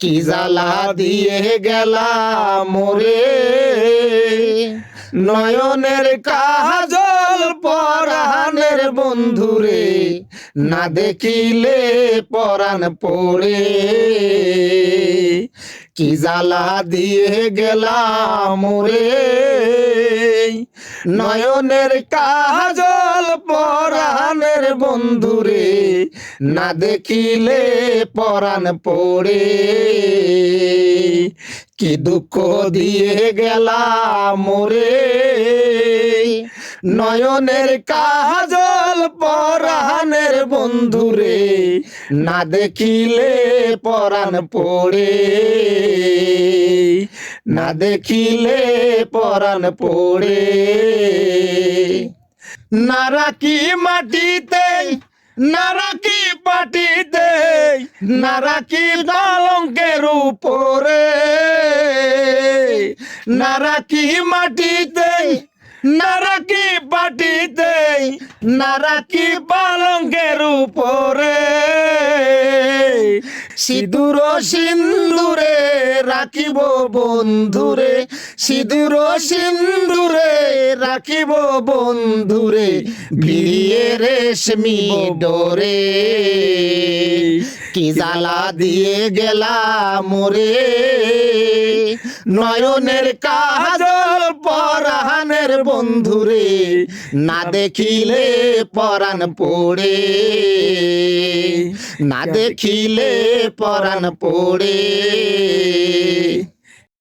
কি জ্বালা দিয়ে গেলাম মোরে নয়নের কাজল পরাণের বন্ধুরে না দেখিলে পরাণ পড়ে। কি জ্বালা দিয়ে গেলাম মোরে নয়নের কাজল বন্ধুরে, না দেখিলে পরাণ পড়ে। কি দুঃখ দিয়ে গেলাম মোরে নয়নের কাজল পরাণের বন্ধুরে, না দেখিলে পরাণ পড়ে। না দেখিলে পরাণ পড়ে। নারাকি মাটিতে? নারাকি পাটিতে? নারাকি দলঙ্কের উপরে? নারাকি মাটিতে? নারাকি পাটিতে? নারাকি পালঙ্কের উপরে? সিঁদুর সিন্দুরে রাখিব বন্ধুরে, সিঁদুর সিন্দুরে রাখিব বন্ধুরে বিয়ে রেশমি ডোরে। কি জ্বালা দিয়ে গেলা মোরে নয়নের কাজল পরাণের বন্ধুরে, না দেখিলে পরাণ পড়ে। না দেখিলে পরাণ পড়ে।